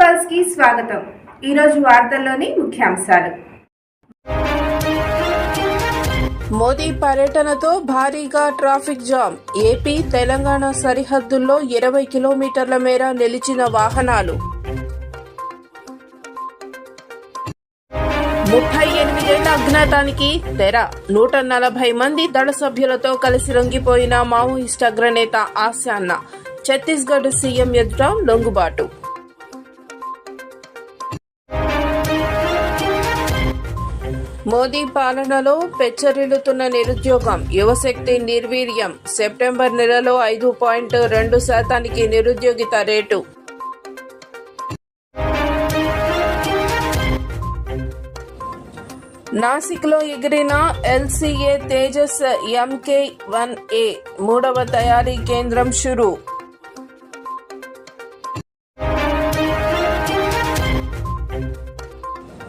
పల్స్కి స్వాగతం. ఈరోజు వార్తల్లోని ముఖ్యాంశాలు. మోదీ పర్యటనతో భారీగా ట్రాఫిక్ జామ్. ఏపీ తెలంగాణ సరిహద్దుల్లో ఇరవై కిలోమీటర్ల మేర నిలిచిన వాహనాలు. ముప్పై ఎనిమిదేళ్ళ అజ్ఞాతానికి తెర. నూట నలభై మంది దళ సభ్యులతో కలిసి లొంగిపోయిన మావోయిస్ట్ అగ్రనేత ఆశాన్న. ఛత్తీస్గఢ్ సీఎం ఎదుట లొంగుబాటు. మోదీ పాలనలో పెచ్చరిల్లుతున్న నిరుద్యోగం యువశక్తి నిర్వీర్యం. సెప్టెంబర్ నెలలో ఐదు పాయింట్ రెండు శాతానికి నిరుద్యోగిత రేటు. నాసిక్లో ఎగిరిన LCA Tejas MK one A మూడవ తయారీ కేంద్రం షురూ.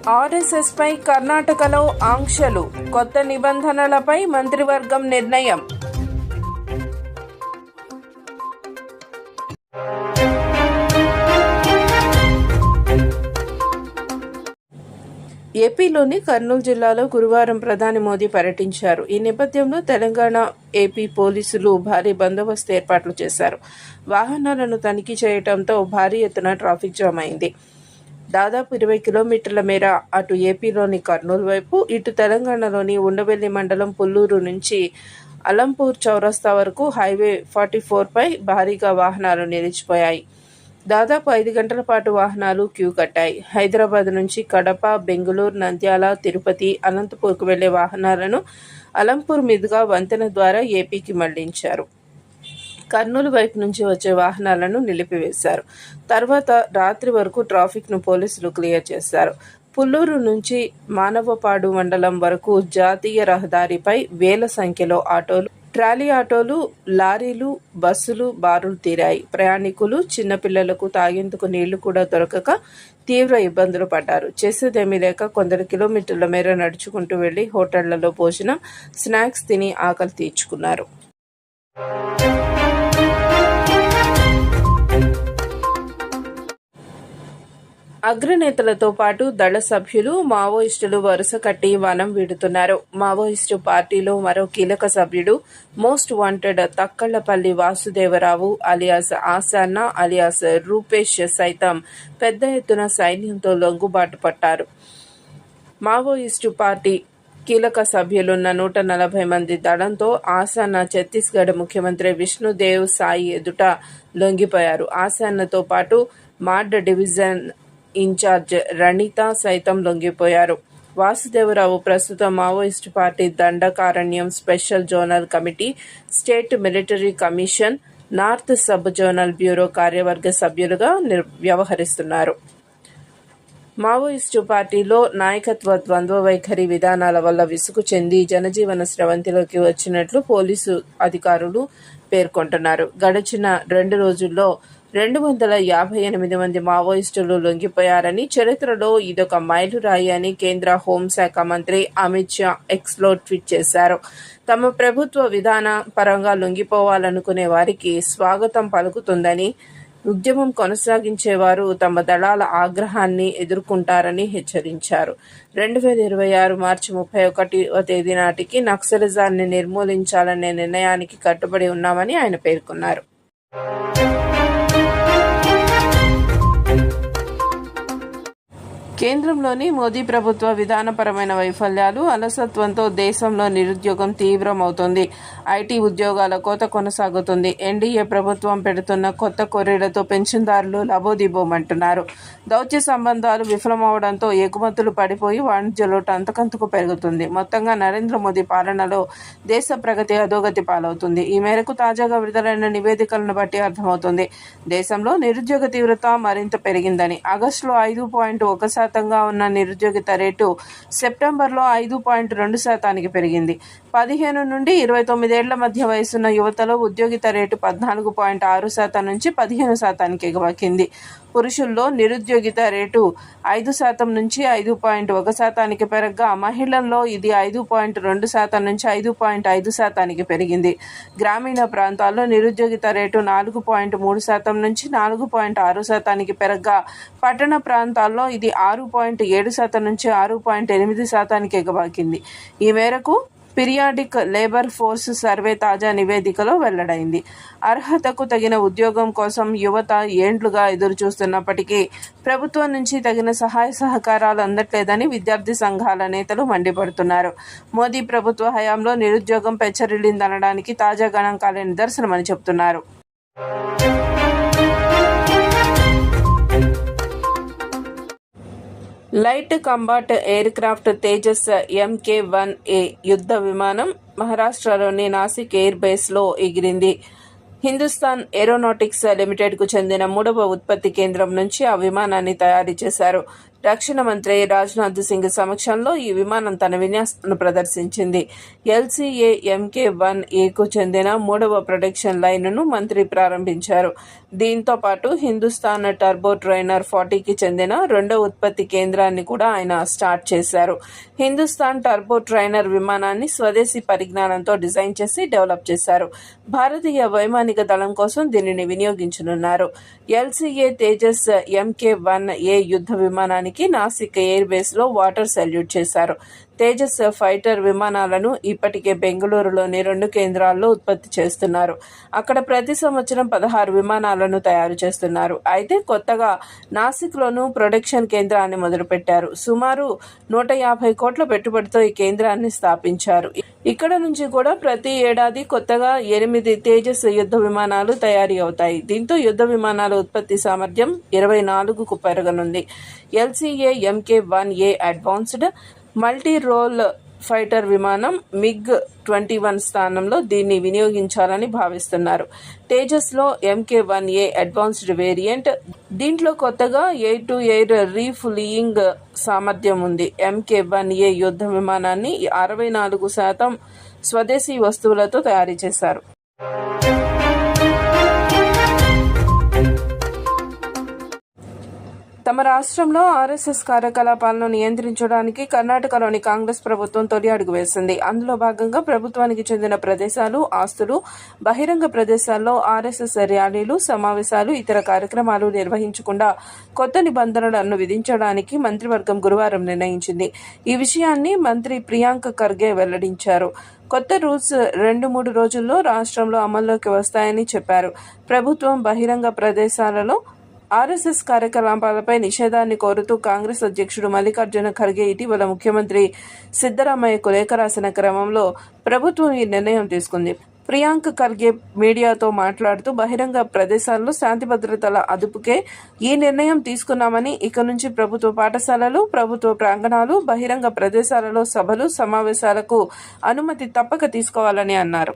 ఆర్ఎస్ఎస్పై కర్ణాటకలో ఆంక్షలు కొత్త నిబంధనలపై మంత్రివర్గం నిర్ణయం. ఏపీలోని కర్నూలు జిల్లాలో గురువారం ప్రధాని మోదీ పర్యటించారు. ఈ నేపథ్యంలో తెలంగాణ ఏపీ పోలీసులు భారీ బందోబస్తు ఏర్పాట్లు చేశారు. వాహనాలను తనిఖీ చేయడంతో భారీ ఎత్తున ట్రాఫిక్ జామ్ అయింది. దాదాపు ఇరవై కిలోమీటర్ల మేర అటు ఏపీలోని కర్నూలు వైపు ఇటు తెలంగాణలోని ఉండవెల్లి మండలం పుల్లూరు నుంచి అలంపూర్ చౌరస్తా వరకు హైవే ఫార్టీ ఫోర్పై భారీగా వాహనాలు నిలిచిపోయాయి. దాదాపు ఐదు గంటల పాటు వాహనాలు క్యూ కట్టాయి. హైదరాబాద్ నుంచి కడప బెంగళూరు నంద్యాల తిరుపతి అనంతపూర్కు వెళ్ళే వాహనాలను అలంపూర్ మీదుగా వంతెన ద్వారా ఏపీకి మళ్ళించారు. కర్నూలు వైపు నుంచి వచ్చే వాహనాలను నిలిపివేశారు. తర్వాత రాత్రి వరకు ట్రాఫిక్ను పోలీసులు క్లియర్ చేశారు. పుల్లూరు నుంచి మానవపాడు మండలం వరకు జాతీయ రహదారిపై వేల సంఖ్యలో ఆటోలు ట్రాలీ ఆటోలు లారీలు బస్సులు బారులు తీరాయి. ప్రయాణికులు చిన్నపిల్లలకు తాగేందుకు నీళ్ళు కూడా దొరకక తీవ్ర ఇబ్బందులు పడ్డారు. చేసేదేమీ లేక కొందరు కిలోమీటర్ల మేర నడుచుకుంటూ వెళ్ళి హోటళ్ళలో భోజనం స్నాక్స్ తిని ఆకలి తీర్చుకున్నారు. అగ్రనేతలతో పాటు దళ సభ్యులు మావోయిస్టులు వరుస కట్టి వనం వీడుతున్నారు. మావోయిస్టు పార్టీలో మరో కీలక సభ్యుడు most wanted Takkallapalli Vasudevarao alias Asanna alias Rupesh సైతం పెద్ద ఎత్తున సైన్యంతో లొంగుబాటు పట్టారు. మావోయిస్టు పార్టీ కీలక సభ్యులున్న నూట నలభై మంది దళంతో ఆసాన్న ఛత్తీస్గఢ్ ముఖ్యమంత్రి విష్ణుదేవ్ సాయి ఎదుట లొంగిపోయారు. ఆసాన్నతో పాటు మార్డ్ డివిజన్ ఇన్ఛార్జ్ రణిత సైతం లొంగిపోయారు. వాసుదేవరావు ప్రస్తుతం Maoist party Dandakaranya special zonal committee state military commission north sub zonal bureau కార్యవర్గ సభ్యులుగా వ్యవహరిస్తున్నారు. మావోయిస్టు పార్టీలో నాయకత్వ ద్వంద్వ వైఖరి విధానాల వల్ల విసుగు చెంది జనజీవన స్రవంతిలోకి వచ్చినట్లు పోలీసు అధికారులు పేర్కొంటున్నారు. గడిచిన రెండు రోజుల్లో రెండు వందల యాభై ఎనిమిది మంది మావోయిస్టులు లొంగిపోయారని చరిత్రలో ఇదొక మైలురాయి అని కేంద్ర హోంశాఖ మంత్రి అమిత్ షా ఎక్స్లో ట్వీట్ చేశారు. తమ ప్రభుత్వ విధాన పరంగా లొంగిపోవాలనుకునే వారికి స్వాగతం పలుకుతుందని ఉద్యమం కొనసాగించేవారు తమ దళాల ఆగ్రహాన్ని ఎదుర్కొంటారని హెచ్చరించారు. రెండు వేల ఇరవై ఆరు మార్చి ముప్పై ఒకటివ తేదీ నాటికి నక్సలిజాన్ని నిర్మూలించాలనే నిర్ణయానికి కట్టుబడి ఉన్నామని ఆయన పేర్కొన్నారు. కేంద్రంలోని మోదీ ప్రభుత్వ విధానపరమైన వైఫల్యాలు అలసత్వంతో దేశంలో నిరుద్యోగం తీవ్రమవుతుంది. ఐటీ ఉద్యోగాల కోత కొనసాగుతుంది. ఎన్డీఏ ప్రభుత్వం పెడుతున్న కొత్త కొర్రీలతో పెన్షన్దారులు లబోదిబోమంటున్నారు. దౌత్య సంబంధాలు విఫలమవడంతో ఎగుమతులు పడిపోయి వాణిజ్య లోటు అంతకంతకు పెరుగుతుంది. మొత్తంగా నరేంద్ర మోదీ పాలనలో దేశ ప్రగతి అధోగతి పాలవుతుంది. ఈ మేరకు తాజాగా విడుదలైన నివేదికలను బట్టి అర్థమవుతుంది. దేశంలో నిరుద్యోగ తీవ్రత మరింత పెరిగిందని ఆగస్టులో ఐదు పాయింట్ ఒక శాతంగా ఉన్న నిరుద్యోగిత రేటు సెప్టెంబర్లో ఐదు పాయింట్ రెండు శాతానికి పెరిగింది. పదిహేను నుండి ఇరవై తొమ్మిదేళ్ళ మధ్య వయసున్న యువతలో ఉద్యోగిత రేటు పద్నాలుగు పాయింట్ ఆరు శాతం నుంచి పదిహేను శాతానికి ఎగవక్కింది పురుషుల్లో నిరుద్యోగిత రేటు ఐదు శాతం నుంచి ఐదు పాయింట్ ఒక శాతానికి పెరగగా మహిళల్లో ఇది ఐదు పాయింట్ రెండు శాతం నుంచి ఐదు పాయింట్ ఐదు శాతానికి పెరిగింది. గ్రామీణ ప్రాంతాల్లో నిరుద్యోగిత రేటు నాలుగు పాయింట్ మూడు శాతం నుంచి నాలుగు పాయింట్ ఆరు శాతానికి పెరగగా పట్టణ ప్రాంతాల్లో ఇది ఆరు ఆరు పాయింట్ ఏడు శాతం నుంచి ఆరు పాయింట్ ఎనిమిది శాతానికి ఎగబాకింది. ఈ మేరకు పిరియాడిక్ లేబర్ ఫోర్స్ సర్వే తాజా నివేదికలో వెల్లడైంది. అర్హతకు తగిన ఉద్యోగం కోసం యువత ఏండ్లుగా ఎదురు చూస్తున్నప్పటికీ ప్రభుత్వం నుంచి తగిన సహాయ సహకారాలు అందట్లేదని విద్యార్థి సంఘాల నేతలు మండిపడుతున్నారు. మోదీ ప్రభుత్వ హయాంలో నిరుద్యోగం పెచ్చరిల్లిందనడానికి తాజా గణాంకాలే నిదర్శనమని చెబుతున్నారు light combat aircraft Tejas MK one A యుద్ధ విమానం మహారాష్ట్రలోని నాసిక్ ఎయిర్ బేస్లో ఎగిరింది. హిందుస్థాన్ ఏరోనాటిక్స్ లిమిటెడ్కు చెందిన మూడవ ఉత్పత్తి కేంద్రం నుంచి ఆ విమానాన్ని తయారు చేశారు. రక్షణ మంత్రి రాజ్నాథ్ సింగ్ సమక్షంలో ఈ విమానం తన విన్యాసాలను ప్రదర్శించింది. ఎల్సీఏ ఎంకే వన్ ఏకు చెందిన మూడవ ప్రొడక్షన్ లైన్ను మంత్రి ప్రారంభించారు. దీంతో పాటు హిందుస్థాన్ టర్బో ట్రైనర్ ఫార్టీకి చెందిన రెండో ఉత్పత్తి కేంద్రాన్ని కూడా ఆయన స్టార్ట్ చేశారు. హిందుస్థాన్ టర్బో ట్రైనర్ విమానాన్ని స్వదేశీ పరిజ్ఞానంతో డిజైన్ చేసి డెవలప్ చేశారు. భారతీయ వైమానిక దళం కోసం దీనిని వినియోగించనున్నారు. LCA Tejas MK one A యుద్ధ విమానాన్ని విమానానికి నాసిక్ ఎయిర్ బేస్లో వాటర్ సల్యూట్ చేశారు. తేజస్ ఫైటర్ విమానాలను ఇప్పటికే బెంగళూరులోని రెండు కేంద్రాల్లో ఉత్పత్తి చేస్తున్నారు. అక్కడ ప్రతి సంవత్సరం పదహారు విమానాలను తయారు చేస్తున్నారు. అయితే కొత్తగా నాసిక్లోనూ ప్రొడక్షన్ కేంద్రాన్ని మొదలుపెట్టారు. సుమారు నూట యాభై కోట్ల పెట్టుబడితో ఈ కేంద్రాన్ని స్థాపించారు. ఇక్కడ నుంచి కూడా ప్రతి ఏడాది కొత్తగా ఎనిమిది తేజస్ యుద్ధ విమానాలు తయారీ అవుతాయి. దీంతో యుద్ధ విమానాల ఉత్పత్తి సామర్థ్యం ఇరవై నాలుగుకు పెరగనుంది. LCA MK one A advanced multi role fighter విమానం మిగ్ ట్వంటీ వన్ స్థానంలో దీన్ని వినియోగించాలని భావిస్తున్నారు. తేజస్లో MK one A advanced variant. దీంట్లో కొత్తగా ఎయిర్ టు ఎయిర్ రీఫులియింగ్ సామర్థ్యం ఉంది. ఎంకే వన్ ఏ యుద్ధ విమానాన్ని అరవై నాలుగు శాతం స్వదేశీ వస్తువులతో తయారు చేశారు. తమ రాష్ట్రంలో ఆర్ఎస్ఎస్ కార్యకలాపాలను నియంత్రించడానికి కర్ణాటకలోని కాంగ్రెస్ ప్రభుత్వం తొలి అడుగు వేసింది. అందులో భాగంగా ప్రభుత్వానికి చెందిన ప్రదేశాలు ఆస్తులు బహిరంగ ప్రదేశాల్లో ఆర్ఎస్ఎస్ ర్యాలీలు సమావేశాలు ఇతర కార్యక్రమాలు నిర్వహించకుండా కొత్త నిబంధనలను విధించడానికి మంత్రివర్గం గురువారం నిర్ణయించింది. ఈ విషయాన్ని మంత్రి ప్రియాంక ఖర్గే వెల్లడించారు. కొత్త రూల్స్ రెండు మూడు రోజుల్లో రాష్ట్రంలో అమల్లోకి వస్తాయని చెప్పారు. ప్రభుత్వం బహిరంగ ప్రదేశాలలో ఆర్ఎస్ఎస్ కార్యకలాపాలపై నిషేధాన్ని కోరుతూ కాంగ్రెస్ అధ్యక్షుడు మల్లికార్జున ఖర్గే ఇటీవల ముఖ్యమంత్రి సిద్దరామయ్యకు లేఖ రాసిన క్రమంలో ప్రభుత్వం ఈ నిర్ణయం తీసుకుంది. ప్రియాంక ఖర్గే మీడియాతో మాట్లాడుతూ బహిరంగ ప్రదేశాల్లో శాంతి భద్రతల అదుపుకే ఈ నిర్ణయం తీసుకున్నామని ఇక నుంచి ప్రభుత్వ పాఠశాలలు ప్రభుత్వ ప్రాంగణాలు బహిరంగ ప్రదేశాలలో సభలు సమావేశాలకు అనుమతి తప్పక తీసుకోవాలని అన్నారు.